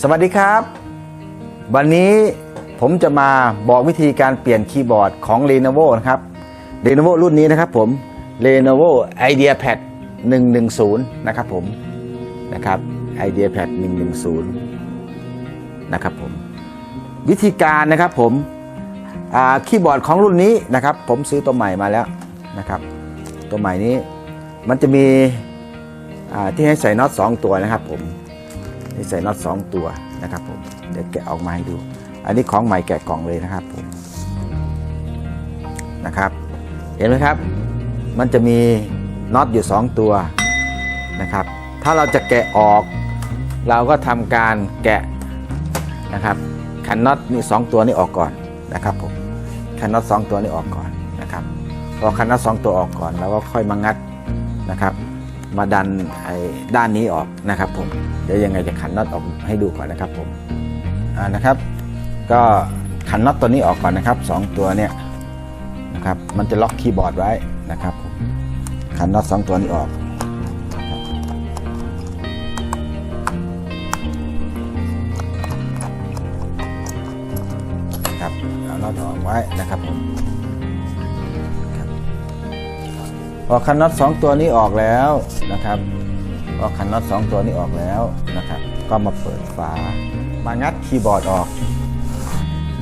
สวัสดีครับ วันนี้ผมจะมาบอกวิธีการเปลี่ยนคีย์บอร์ดของ Lenovo นะครับ Lenovo รุ่นนี้นะครับผม Lenovo IdeaPad 110 นะครับผมนะครับ IdeaPad 110 นะครับผมวิธีการนะครับผมคีย์บอร์ดของรุ่นนี้นะครับ ผมซื้อตัวใหม่มาแล้วนะครับ ตัวใหม่นี้มันจะมีที่ให้ใส่น็อต2ตัวนะครับผม นี่ใส่น็อตสองตัวนะครับผมเดี๋ยวแกะออกมาให้ดู อันนี้ของใหม่แกะกล่องเลยนะครับผมนะครับ เห็นไหมครับ มันจะมีน็อตอยู่ 2 ตัวนะครับ ถ้าเราจะแกะออก เราก็ทำการแกะนะครับขันน็อตนี่สตัวนี้ออกก่อนนะครับผมขันน็อตสตัวนี้ออกก่อนนะครับพอขันน็อตสตัวออกก่อนเราก็ค่อยมางัดนะครับ มาดันไอ้ด้านนี้ออกนะครับผมเดี๋ยวยังไงจะขันน็อตออกให้ดูก่อนนะครับผมอ่านะครับ ก็ขันน็อตตัวนี้ออกก่อนนะครับสองตัวเนี่ยนะครับมันจะล็อกคีย์บอร์ดไว้นะครับผมขันน็อตสองตัวนี้ออกนะครับเอาน็อตออกไว้นะครับผม พอขันน็อตสองตัวนี้ออกแล้วนะครับพอขันน็อตสองตัวนี้ออกแล้วนะครับ ก็มาเปิดฝา มางัดคีย์บอร์ดออก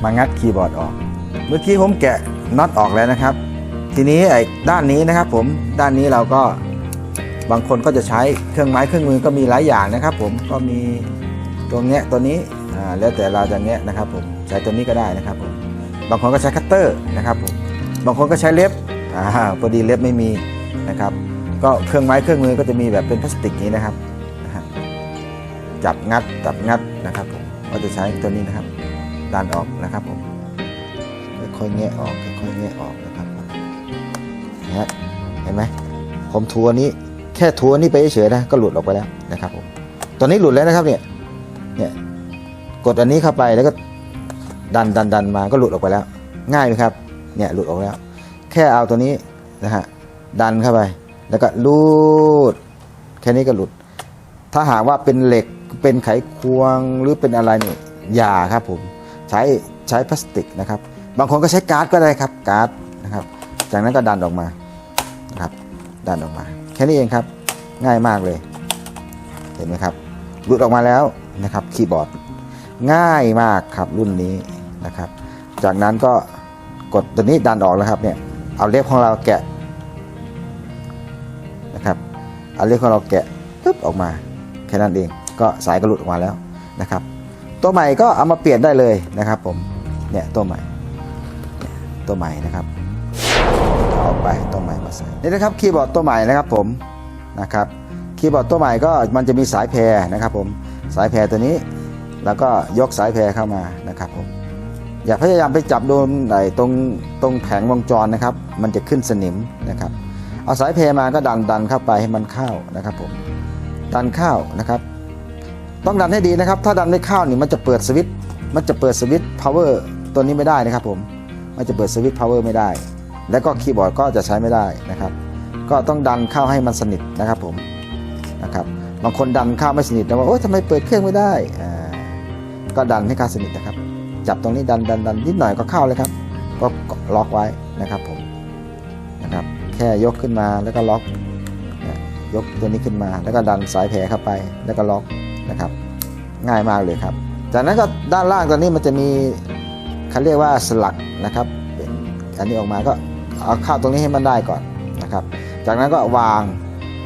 มางัดคีย์บอร์ดออก เมื่อกี้ผมแกะน็อตออกแล้วนะครับ ทีนี้ไอ้ด้านนี้นะครับ ผมด้านนี้เราก็บางคนก็จะใช้เครื่องไม้เครื่องมือก็มีหลายอย่างนะครับ ผมก็มีตัวแงะตัวนี้อ่าแล้วแต่เราจะแงะนะครับ ผมใช้ตัวนี้ก็ได้นะครับผมบางคนก็ใช้คัตเตอร์นะครับผมบางคนก็ใช้เล็บอ่าพอดีเล็บไม่มี นะครับ ก็เครื่องไม้เครื่องมือก็จะมีแบบเป็นพลาสติกนี้นะครับ จับงัดจับงัดนะครับผมก็จะใช้ตัวนี้นะครับดันออกนะครับผมค่อยๆแงะออกค่อยๆแงะออกนะครับนะเห็นไหมผมทัวนี้แค่ทัวนี้ไปเฉยๆนะก็หลุดออกไปแล้วนะครับผมตอนนี้หลุดแล้วนะครับเนี่ยเนี่ยกดอันนี้เข้าไปแล้วก็ดันดันดันมาก็หลุดออกไปแล้ว ง่ายไหมครับเนี่ยหลุดออกแล้ว แค่เอาตัวนี้นะฮะ ดันเข้าไป แล้วก็รูด แค่นี้ก็หลุด ถ้าหากว่าเป็นเหล็กเป็นไขควงหรือเป็นอะไรนี่อย่าครับผมใช้ใช้พลาสติกนะครับ บางคนก็ใช้การ์ดก็ได้ครับการ์ดนะครับ จากนั้นก็ดันออกมานะครับ ดันออกมา แค่นี้เองครับง่ายมากเลย เห็นไหมครับหลุดออกมาแล้วนะครับคีย์บอร์ดง่ายมากครับรุ่นนี้นะครับ จากนั้นก็กดตัวนี้ดันออกแล้วครับเนี่ยเอาเล็บของเราแกะ อาเล็บของเราแกะปึ๊บออกมาแค่นั้นเอง ก็สายก็หลุดออกมาแล้วนะครับ ตัวใหม่ก็เอามาเปลี่ยนได้เลยนะครับ ผมเนี่ยตัวใหม่เนี่ยตัวใหม่นะครับเอาไปตัวใหม่มาใส่นี่นะครับคีย์บอร์ดตัวใหม่นะครับผมนะครับคีย์บอร์ดตัวใหม่ก็มันจะมีสายแพรนะครับ ผมสายแพรตัวนี้ แล้วก็ยกสายแพรเข้ามานะครับผมอย่าพยายามไปจับโดนไหนตรงตรงแผงวงจรนะครับ มันจะขึ้นสนิมนะครับ เอาสายเพมาก็ดันดันเข้าไปให้มันเข้านะครับผมดันเข้านะครับ ต้องดันให้ดีนะครับ ถ้าดันไม่เข้านี่มันจะเปิดสวิตช์มันจะเปิดสวิตช์พาวเวอร์ตัวนี้ไม่ได้นะครับผมมันจะเปิดสวิตช์พาวเวอร์ไม่ได้ แล้วก็คีย์บอร์ดก็จะใช้ไม่ได้นะครับ ก็ต้องดันเข้าให้มันสนิทนะครับผมนะครับบางคนดันเข้าไม่สนิทนะว่าโอ๊ยทำไมเปิดเครื่องไม่ได้อ่าก็ดันให้เข้าสนิทนะครับ จับตรงนี้ดันดันดันนิดหน่อยก็เข้าเลยครับ ก็ล็อกไว้นะครับผม แค่ยกขึ้นมาแล้วก็ล็อกนะยกตัวนี้ขึ้นมา แล้วก็ดันสายแผลเข้าไปแล้วก็ล็อกนะครับ ง่ายมากเลยครับ จากนั้นก็ด้านล่างตอนนี้มันจะมีเขาเรียกว่าสลักนะครับ อันนี้ออกมาก็เอาเข้าตรงนี้ให้มันได้ก่อนนะครับ จากนั้นก็วาง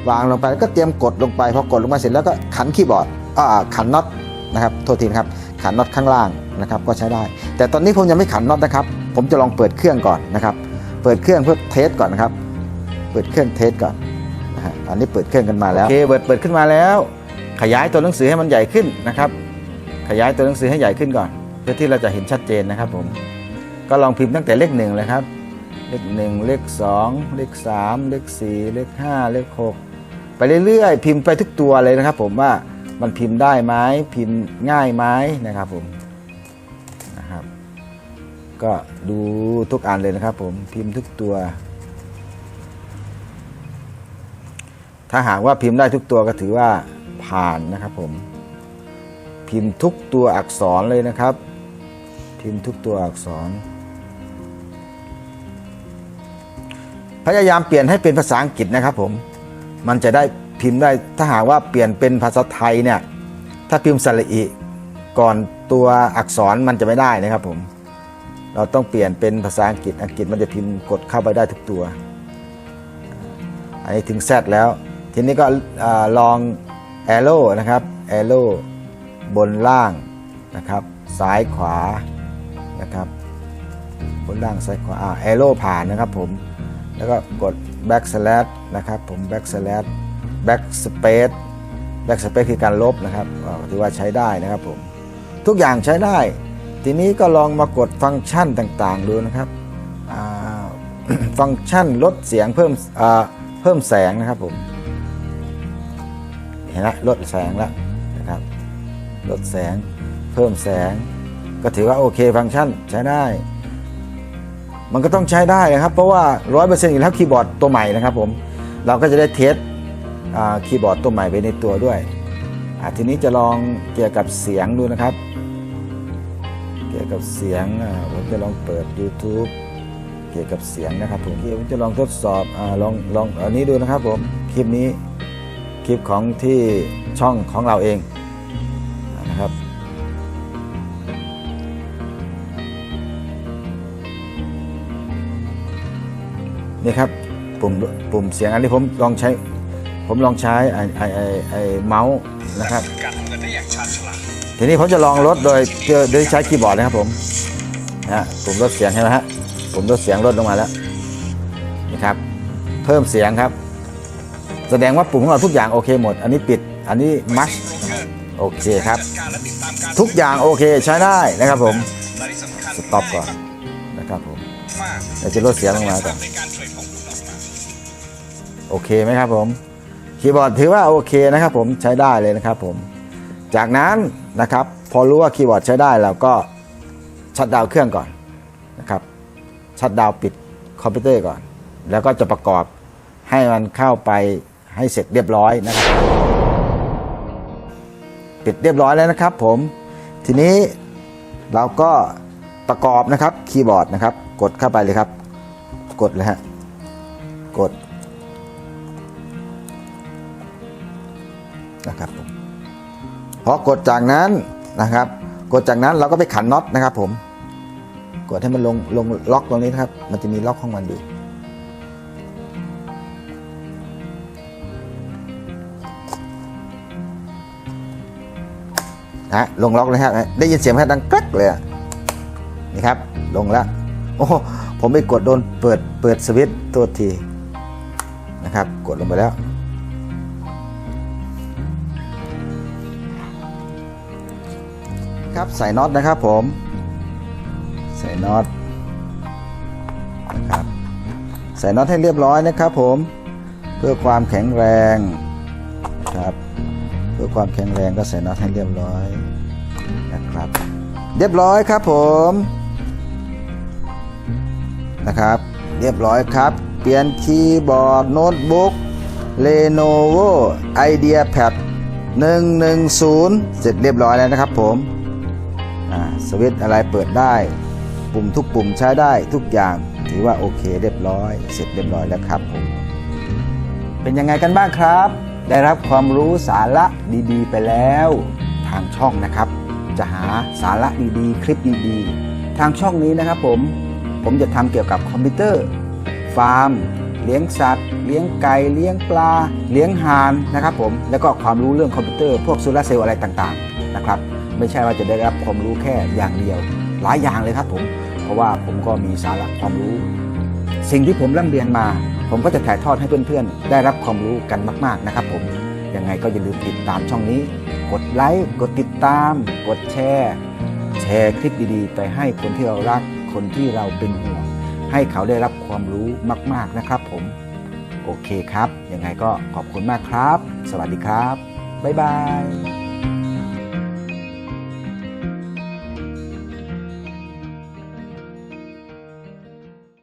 วางลงไปแล้วก็เตรียมกดลงไปพอกดลงมาเสร็จแล้วก็ขันคีย์บอร์ดอ่าขันน็อตนะครับโทษทีนะครับขันน็อตข้างล่างนะครับก็ใช้ได้ แต่ตอนนี้ผมยังไม่ขันน็อตนะครับ ผมจะลองเปิดเครื่องก่อนนะครับ เปิดเครื่องเพื่อเทสก่อนนะครับ เปิดเครื่องเทสก่อนนะฮะอันนี้เปิดเครื่องกันมาแล้วโอเคเปิดเปิดขึ้นมาแล้ว ขยายตัวหนังสือให้มันใหญ่ขึ้นนะครับ ขยายตัวหนังสือให้ใหญ่ขึ้นก่อน เพื่อที่เราจะเห็นชัดเจนนะครับผมก็ลองพิมพ์ตั้งแต่เลขหนึ่งเลยครับ เลขหนึ่งเลขสองเลขสามเลขสี่เลขห้าเลขหกไปเรื่อยๆ พิมพ์ไปทุกตัวเลยนะครับ ผมว่ามันพิมพ์ได้ไหมพิมพ์ง่ายไหมนะครับผมนะครับ ก็ดูทุกอันเลยนะครับ ผมพิมพ์ทุกตัว ถ้าหากว่าพิมพ์ได้ทุกตัวก็ถือว่าผ่านนะครับผม พิมพ์ทุกตัวอักษรเลยนะครับ พิมพ์ทุกตัวอักษร พยายามเปลี่ยนให้เป็นภาษาอังกฤษนะครับผม มันจะได้พิมพ์ได้ถ้าหากว่าเปลี่ยนเป็นภาษาไทยเนี่ย ถ้าพิมพ์สระอิก่อนตัวอักษรมันจะไม่ได้นะครับผม เราต้องเปลี่ยนเป็นภาษาอังกฤษ อังกฤษมันจะพิมพ์กดเข้าไปได้ทุกตัว อันนี้ถึง Z แล้ว ทีนี้ก็ลอง arrow นะครับ arrow บนล่างนะครับ ซ้ายขวานะครับ บนล่างซ้ายขวาอ่า arrow ผ่านนะครับผม แล้วก็กด back slash นะครับผม back slash back space back space คือการลบนะครับอ่าถือว่าใช้ได้นะครับผม ทุกอย่างใช้ได้ ทีนี้ก็ลองมากดฟังก์ชันต่างๆ ดูนะครับฟังก์ชันลดเสียงเพิ่มเพิ่มแสงนะครับผม ห็นไหมลดแสงแล้วนะครับลดแสงเพิ่มแสง ก็ถือว่าโอเคฟังก์ชันใช้ได้ มันก็ต้องใช้ได้นะครับ เพราะว่า 100%อยู่แล้วคีย์บอร์ดตัวใหม่นะครับผมเราก็จะได้เทสคีย์บอร์ดตัวใหม่ไปในตัวด้วยทีนี้จะลองเกี่ยวกับเสียงดูนะครับ เกี่ยวกับเสียงผมจะลองเปิด YouTube เกี่ยวกับเสียงนะครับผมผมจะลองทดสอบอลองลองอันนี้ดูนะครับผมคลิปนี้ คลิปของที่ช่องของเราเองนะครับ นี่ครับปุ่มปุ่มเสียงอันนี้ผมลองใช้ ผมลองใช้ไอไอไอไอเมาส์นะครับ ทีนี้ผมจะลองลดโดยโดยใช้คีย์บอร์ดนะครับผมนะฮะปุ่มลดเสียงใช่ไหมฮะปุ่มลดเสียงลดลงมาแล้วนี่ครับ เพิ่มเสียงครับ แสดงว่าปุ่มของเราทุกอย่างโอเคหมด อันนี้ปิด อันนี้มัชโอเคครับ ทุกอย่างโอเคใช้ได้นะครับผม สต็อปก่อนนะครับผมเดี๋ยวจะลดเสียงลงมาก่อนโอเคไหมครับผม คีย์บอร์ดถือว่าโอเคนะครับผมใช้ได้เลยนะครับผม จากนั้นนะครับ พอรู้ว่าคีย์บอร์ดใช้ได้เราก็ชัดดาวเครื่องก่อนนะครับชัดดาวปิดคอมพิวเตอร์ก่อน แล้วก็จะประกอบให้มันเข้าไป ให้เสร็จเรียบร้อยนะครับ ปิดเรียบร้อยแล้วนะครับ ผมทีนี้เราก็ประกอบนะครับคีย์บอร์ดนะครับ กดเข้าไปเลยครับ กดเลยฮะกดนะครับผมพอกดจากนั้นนะครับ กดจากนั้นเราก็ไปขันน็อตนะครับ ผม กดให้มันลงลงล็อกตรงนี้นะครับ มันจะมีล็อกของมันอยู่ นะลงล็อกเลยครับได้ยินเสียงแค่ดังกรักเลยนี่ครับ ลงแล้วโอ้ผมไปกดโดนเปิดเปิดสวิตช์ตัวทีนะครับ กดลงไปแล้ว ครับใส่น็อตนะครับผม ใส่น็อตนะครับใส่น็อตให้เรียบร้อยนะครับผมเพื่อความแข็งแรงครับ พื่อความแข็งแรงก็ใส่น็อตให้เรียบร้อยนะครับ เรียบร้อยครับผมนะครับ เรียบร้อยครับ เปลี่ยนคีย์บอร์ดโน้ตบุ๊ก Lenovo IdeaPad 110 เสร็จเรียบร้อยแล้วนะครับผมสวิตอะไรเปิดได้ ปุ่มทุกปุ่มใช้ได้ทุกอย่าง ถือว่าโอเคเรียบร้อย เสร็จเรียบร้อยแล้วครับผมเป็นยังไงกันบ้างครับ ได้รับความรู้สาระดีๆ ไปแล้ว ทางช่องนะครับ จะหาสาระดีๆ คลิปดีๆ ทางช่องนี้นะครับผมผมจะทำเกี่ยวกับคอมพิวเตอร์ ฟาร์ม เลี้ยงสัตว์ เลี้ยงไก่ เลี้ยงปลา เลี้ยงห่านนะครับผม แล้วก็ความรู้เรื่องคอมพิวเตอร์ พวกโซลาเซลล์อะไรต่างๆนะครับ ไม่ใช่ว่าจะได้รับความรู้แค่อย่างเดียว หลายอย่างเลยครับผม เพราะว่าผมก็มีสาระความรู้ สิ่งที่ผมร่ำเรียนมา ผมก็จะถ่ายทอดให้เพื่อนๆ ได้รับความรู้กันมากๆนะครับผมยังไงก็อย่าลืมติดตามช่องนี้ กดไลค์กดติดตาม กดแชร์ แชร์คลิปดีๆ ไปให้คนที่เรารักคนที่เราเป็นห่วงให้เขาได้รับความรู้มาก ๆนะครับผมโอเคครับ ยังไงก็ขอบคุณมากครับ สวัสดีครับ บ๊ายบาย